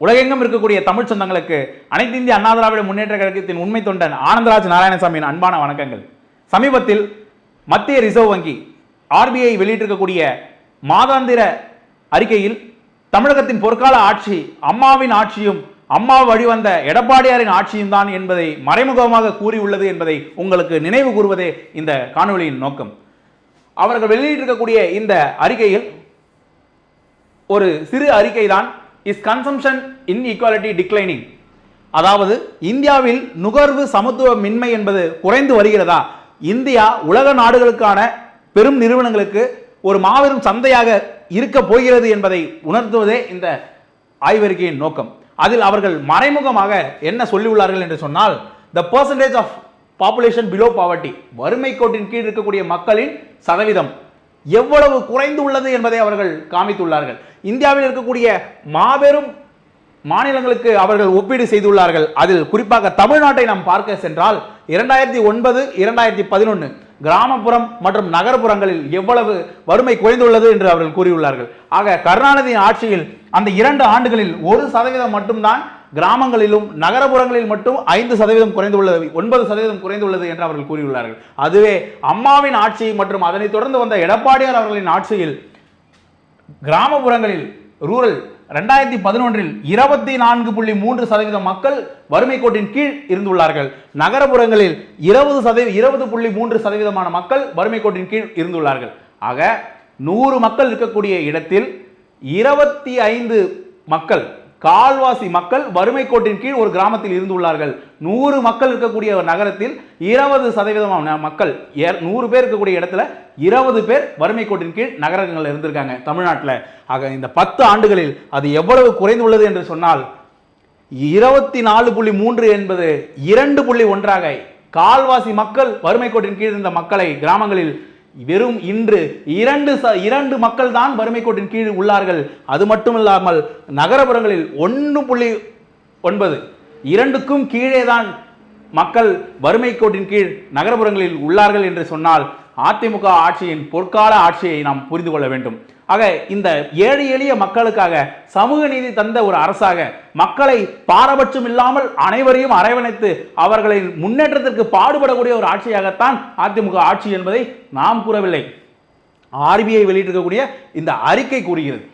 உலகெங்கும் இருக்கக்கூடிய தமிழ் சொந்தங்களுக்கு அனைத்து இந்திய அண்ணா திராவிட முன்னேற்ற கழகத்தின் உண்மை தொண்டன் ஆனந்தராஜ் நாராயணசாமியின் அன்பான வணக்கங்கள். சமீபத்தில் மத்திய ரிசர்வ் வங்கி ஆர்பிஐ வெளியிட்டிருக்கக்கூடிய மாதாந்திர அறிக்கையில் தமிழகத்தின் பொற்கால ஆட்சி அம்மாவின் ஆட்சியும் அம்மா வழிவந்த எடப்பாடியாரின் ஆட்சியும் தான் என்பதை மறைமுகமாக கூறியுள்ளது என்பதை உங்களுக்கு நினைவு கூறுவதே இந்த காணொளியின் நோக்கம். அவர்கள் வெளியிட்டிருக்கக்கூடிய இந்த அறிக்கையில் ஒரு சிறு அறிக்கை தான் இஸ் கன்சம்ஷன் இன்இக்வாலிட்டி டிக்ளைனிங் அதாவது இந்தியாவில் நுகர்வு சமத்துவமின்மை என்பது குறைந்து வருகிறதா? இந்தியா உலக நாடுகளுக்கான பெரும் நிறுவனங்களுக்கு ஒரு மாபெரும் சந்தையாக இருக்க போகிறது என்பதை உணர்த்துவதே இந்த ஆய்வறிக்கையின் நோக்கம். அதில் அவர்கள் மறைமுகமாக என்ன சொல்லியுள்ளார்கள் என்று சொன்னால் the percentage of population below poverty வறுமை கோட்டின் கீழ் இருக்கக்கூடிய மக்களின் சதவீதம் எவ்வளவு குறைந்து உள்ளது என்பதை அவர்கள் காமித்துள்ளார்கள். இந்தியாவில் இருக்கக்கூடிய மாபெரும் மாநிலங்களுக்கு அவர்கள் ஒப்பீடு செய்துள்ளார்கள். அதில் குறிப்பாக தமிழ்நாட்டை நாம் பார்க்க சென்றால் இரண்டாயிரத்தி ஒன்பது இரண்டாயிரத்தி பதினொன்று கிராமப்புறம் மற்றும் நகர்ப்புறங்களில் எவ்வளவு வறுமை குறைந்துள்ளது என்று அவர்கள் கூறியுள்ளார்கள். ஆக கருணாநிதியின் ஆட்சியில் அந்த இரண்டு ஆண்டுகளில் ஒரு சதவீதம் மட்டும்தான் கிராமங்களிலும் நகரப்புறங்களில் மட்டும் ஐந்து சதவீதம் குறைந்துள்ளது ஒன்பது சதவீதம் குறைந்துள்ளது என்று அவர்கள் கூறியுள்ளார்கள். அதுவே அம்மாவின் ஆட்சி மற்றும் அதனைத் தொடர்ந்து வந்த எடப்பாடியார் அவர்களின் ஆட்சியில் கிராமப்புறங்களில் ரூரல் ரெண்டாயிரத்தி பதினொன்றில் இருபத்தி நான்கு புள்ளி மூன்று சதவீதம் மக்கள் வறுமை கோட்டின் கீழ் இருந்துள்ளார்கள். நகரப்புறங்களில் இருபது சதவீத இருபது புள்ளி மூன்று சதவீதமான மக்கள் வறுமை கோட்டின் கீழ் இருந்துள்ளார்கள். ஆக நூறு மக்கள் இருக்கக்கூடிய இடத்தில் இருபத்தி ஐந்து மக்கள் கால்வாசி மக்கள் வறுமை கோட்டின் கீழ் ஒரு கிராமத்தில் இருந்துள்ளார்கள் நூறு மக்கள் இருக்கக்கூடிய ஒரு நகரத்தில் இருபது சதவீதமான மக்கள் நூறு பேர் இருக்கக்கூடிய இடத்துல இருபது பேர் வறுமை கோட்டின் கீழ் நகரங்களில் இருந்திருக்காங்க தமிழ்நாட்டில். ஆக இந்த பத்து ஆண்டுகளில் அது எவ்வளவு குறைந்துள்ளது என்று சொன்னால் இருபத்தி நாலு புள்ளி மூன்று என்பது இரண்டு புள்ளி ஒன்றாக கால்வாசி மக்கள் வறுமை கோட்டின் கீழ் இருந்த மக்களை கிராமங்களில் வெறும் இன்று இரண்டு ச இரண்டு மக்கள் தான் வறுமை கோட்டின் கீழ் உள்ளார்கள். அது மட்டுமில்லாமல் நகரப்புறங்களில் ஒன்று புள்ளி ஒன்பது இரண்டுக்கும் கீழே தான் மக்கள் வறுமை கோட்டின் கீழ் நகரப்புறங்களில் உள்ளார்கள் என்று சொன்னால் அதிமுக ஆட்சியின் பொற்கால ஆட்சியை நாம் புரிந்து கொள்ள வேண்டும். ஆக இந்த ஏழை எளிய மக்களுக்காக சமூக நீதி தந்த ஒரு அரசாக மக்களை பாரபட்சம் இல்லாமல் அனைவரையும் அரவணைத்து அவர்களின் முன்னேற்றத்திற்கு பாடுபடக்கூடிய ஒரு ஆட்சியாகத்தான் அதிமுக ஆட்சி என்பதை நாம் கூறவில்லை. ஆர்பிஐ வெளியிட்டிருக்கக்கூடிய இந்த அறிக்கை கூறுகிறது.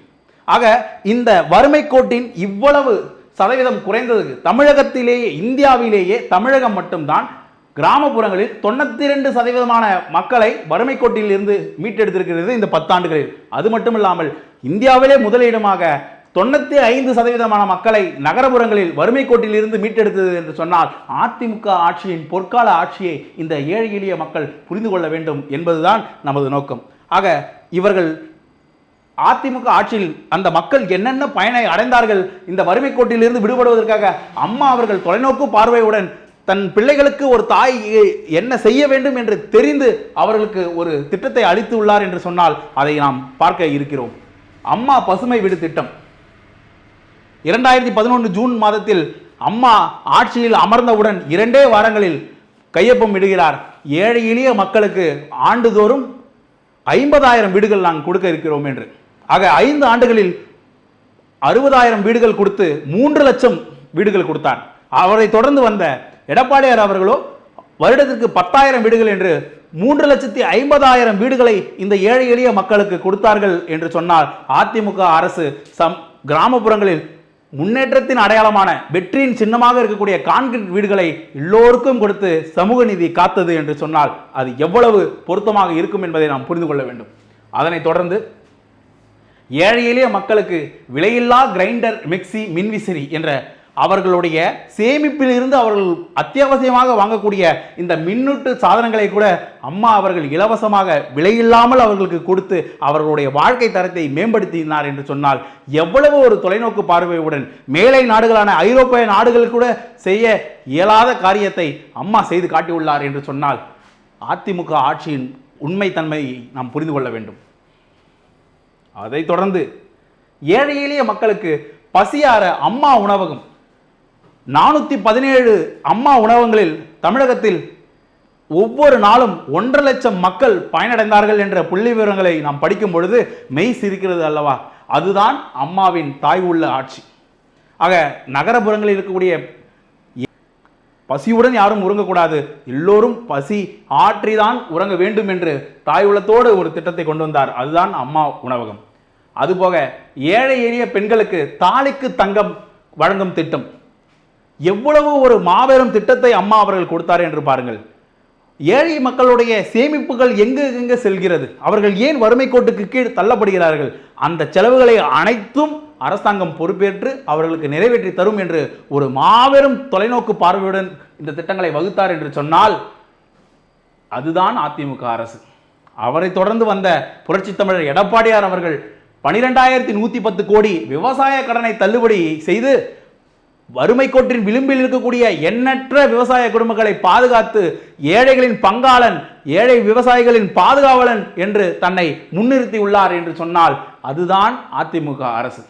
ஆக இந்த வறுமை கோட்டின் இவ்வளவு சதவீதம் குறைந்ததுக்கு தமிழகத்திலேயே இந்தியாவிலேயே தமிழகம் மட்டும்தான் கிராமப்புறங்களில் தொண்ணூத்தி ரெண்டு சதவீதமான மக்களை வறுமை கோட்டில் இருந்து மீட்டெடுத்திருக்கிறது இந்த பத்தாண்டுகளில். அது மட்டுமில்லாமல் இந்தியாவிலே முதலிடமாக தொண்ணூத்தி ஐந்து சதவீதமான மக்களை நகரப்புறங்களில் வறுமை கோட்டில் இருந்து மீட்டெடுத்தது என்று சொன்னால் அதிமுக ஆட்சியின் பொற்கால ஆட்சியை இந்த ஏழை எளிய மக்கள் புரிந்து கொள்ள வேண்டும் என்பதுதான் நமது நோக்கம். ஆக இவர்கள் அதிமுக ஆட்சியில் அந்த மக்கள் என்னென்ன பயனை அடைந்தார்கள் இந்த வறுமை கோட்டிலிருந்து விடுபடுவதற்காக அம்மா அவர்கள் தொலைநோக்கு பார்வையுடன் தன் பிள்ளைகளுக்கு ஒரு தாய் என்ன செய்ய வேண்டும் என்று தெரிந்து அவர்களுக்கு ஒரு திட்டத்தை அளித்து உள்ளார் என்று சொன்னால் அதை நாம் பார்க்க இருக்கிறோம். அம்மா பசுமை வீடு திட்டம். இரண்டாயிரத்தி பதினொன்று ஜூன் மாதத்தில் அம்மா ஆட்சியில் அமர்ந்தவுடன் இரண்டே வாரங்களில் கையொப்பம் இடுகிறார். ஏழை எளிய மக்களுக்கு ஆண்டுதோறும் ஐம்பதாயிரம் வீடுகள் நாங்கள் கொடுக்க இருக்கிறோம் என்று. ஆக ஐந்து ஆண்டுகளில் அறுபதாயிரம் வீடுகள் கொடுத்து மூன்று லட்சம் வீடுகள் கொடுத்தார். அவரை தொடர்ந்து வந்த எடப்பாடியார் அவர்களோ வருடத்திற்கு பத்தாயிரம் வீடுகள் என்று மூன்று லட்சத்தி ஐம்பதாயிரம் வீடுகளை இந்த ஏழை எளிய மக்களுக்கு கொடுத்தார்கள் என்று சொன்னால் அதிமுக அரசு சம் கிராமப்புறங்களில் முன்னேற்றத்தின் அடையாளமான வெற்றியின் சின்னமாக இருக்கக்கூடிய கான்கிரீட் வீடுகளை எல்லோருக்கும் கொடுத்து சமூக நீதி காத்தது என்று சொன்னால் அது எவ்வளவு பொருத்தமாக இருக்கும் என்பதை நாம் புரிந்து கொள்ள வேண்டும். அதனைத் தொடர்ந்து ஏழை எளிய மக்களுக்கு விலையில்லா கிரைண்டர் மிக்ஸி மின்விசிறி என்ற அவர்களுடைய சேமிப்பில் இருந்து அவர்கள் அத்தியாவசியமாக வாங்கக்கூடிய இந்த மின்னுட்டு சாதனங்களை கூட அம்மா அவர்கள் இலவசமாக விலையில்லாமல் அவர்களுக்கு கொடுத்து அவர்களுடைய வாழ்க்கை தரத்தை மேம்படுத்தினார் என்று சொன்னால் எவ்வளவு ஒரு தொலைநோக்கு பார்வையுடன் மேலை நாடுகளான ஐரோப்பிய நாடுகள் கூட செய்ய இயலாத காரியத்தை அம்மா செய்து காட்டியுள்ளார் என்று சொன்னால் அதிமுக ஆட்சியின் உண்மைத்தன்மையை நாம் புரிந்து கொள்ள வேண்டும். அதைத் தொடர்ந்து ஏழை எளிய மக்களுக்கு பசியார அம்மா உணவகம் நானூற்றி பதினேழு அம்மா உணவகங்களில் தமிழகத்தில் ஒவ்வொரு நாளும் ஒன்றரை லட்சம் மக்கள் பயனடைந்தார்கள் என்ற புள்ளி விவரங்களை நாம் படிக்கும் பொழுது மெய் சிரிக்கிறது அல்லவா? அதுதான் அம்மாவின் தாய் உள்ள ஆட்சி. ஆக நகரப்புறங்களில் இருக்கக்கூடிய பசியுடன் யாரும் உறங்கக்கூடாது. எல்லோரும் பசி ஆற்றிதான் உறங்க வேண்டும் என்று தாய் உள்ளத்தோடு ஒரு திட்டத்தை கொண்டு வந்தார். அதுதான் அம்மா உணவகம். அதுபோக ஏழை எளிய பெண்களுக்கு தாலிக்கு தங்கம் வழங்கும் திட்டம். எவ்வளவு ஒரு மாபெரும் திட்டத்தை அம்மா அவர்கள் கொடுத்தார் என்று பாருங்கள். ஏழை மக்களுடைய சேமிப்புகள் எங்கு எங்கு செல்கிறது? அவர்கள் ஏன் வறுமை கோட்டுக்கு கீழ் தள்ளப்படுகிறார்கள்? அந்த செலவுகளை அனைத்தும் அரசாங்கம் பொறுப்பேற்று அவர்களுக்கு நிறைவேற்றி தரும் என்று ஒரு மாபெரும் தொலைநோக்கு பார்வையுடன் இந்த திட்டங்களை வகுத்தார் என்று சொன்னால் அதுதான் அதிமுக அரசு. அவரை தொடர்ந்து வந்த புரட்சி தமிழர் எடப்பாடியார் அவர்கள் பனிரெண்டாயிரத்தி நூற்றி பத்து கோடி விவசாய கடனை தள்ளுபடி செய்து வறுமை கோட்டின் விளிம்பில் இருக்கக்கூடிய எண்ணற்ற விவசாய குடும்பங்களை பாதுகாத்து ஏழைகளின் பங்காளன் ஏழை விவசாயிகளின் பாதுகாவலன் என்று தன்னை முன்னிறுத்தி உள்ளார் என்று சொன்னால் அதுதான் அதிமுக அரசு.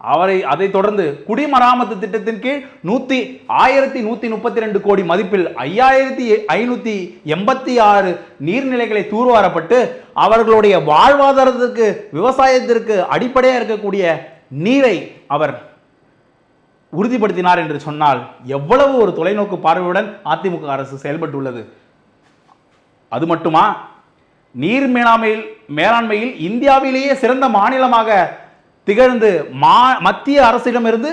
அவரை அதைத் தொடர்ந்து குடிமராமத்து திட்டத்தின் கீழ் நூத்தி ஆயிரத்தி நூத்தி முப்பத்தி ரெண்டு கோடி மதிப்பில் ஐயாயிரத்தி ஐநூத்தி எண்பத்தி ஆறு நீர்நிலைகளை தூர்வாரப்பட்டு அவர்களுடைய வாழ்வாதாரத்திற்கு விவசாயத்திற்கு அடிப்படையாக இருக்கக்கூடிய நீரை அவர் உறுதிப்படுத்தினார் என்று சொன்னால் எவ்வளவு ஒரு தொலைநோக்கு பார்வையுடன் அதிமுக அரசு செயல்பட்டுள்ளது? அது மட்டுமா? நீர் மேலாண்மையில் மேலாண்மையில் இந்தியாவிலேயே சிறந்த மாநிலமாக திகழ்ந்து மா மத்திய அரசிடமிருந்து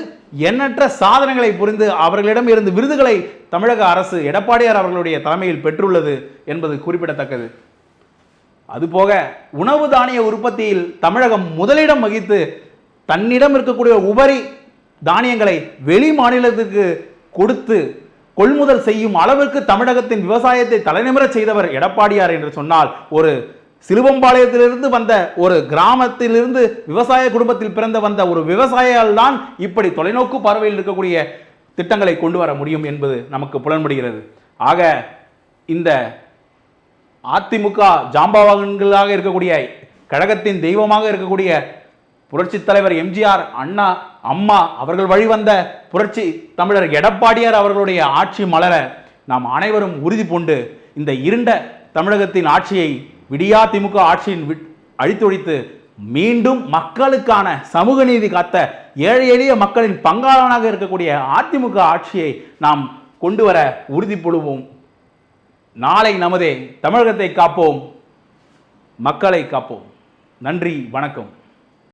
எண்ணற்ற சாதனைகளை புரிந்து அவர்களிடம் இருந்து விருதுகளை தமிழக அரசு எடப்பாடியார் அவர்களுடைய தலைமையில் பெற்றுள்ளது என்பது குறிப்பிடத்தக்கது. அதுபோக உணவு தானிய உற்பத்தியில் தமிழகம் முதலிடம் வகித்து தன்னிடம் இருக்கக்கூடிய உபரி தானியங்களை வெளி மாநிலத்துக்கு கொடுத்து கொள்முதல் செய்யும் அளவிற்கு தமிழகத்தின் விவசாயத்தை தலைநிமிரச் செய்தவர் எடப்பாடியார் என்று சொன்னால் ஒரு சிலுவம்பாளையத்திலிருந்து வந்த ஒரு கிராமத்திலிருந்து விவசாய குடும்பத்தில் பிறந்த வந்த ஒரு விவசாயியால் தான் இப்படி தொலைநோக்கு பார்வையில் இருக்கக்கூடிய திட்டங்களை கொண்டு வர முடியும் என்பது நமக்கு புலன்படுகிறது ஆக இந்த அதிமுக ஜாம்பவான்களாக இருக்கக்கூடிய கழகத்தின் தெய்வமாக இருக்கக்கூடிய புரட்சித் தலைவர் எம்ஜிஆர் அண்ணா அம்மா அவர்கள் வழிவந்த புரட்சி தமிழர் எடப்பாடியார் அவர்களுடைய ஆட்சி மலர நாம் அனைவரும் உறுதி பூண்டு இந்த இருண்ட தமிழகத்தின் ஆட்சியை விடியா திமுக ஆட்சியின் விட்- அழித்தொழித்து மீண்டும் மக்களுக்கான சமூக நீதி காத்த ஏழை எளிய மக்களின் பங்காளனாக இருக்கக்கூடிய அதிமுக ஆட்சியை நாம் கொண்டு வர உறுதிப்படுவோம் நாளை நமதே தமிழகத்தை காப்போம் மக்களை காப்போம். நன்றி வணக்கம்.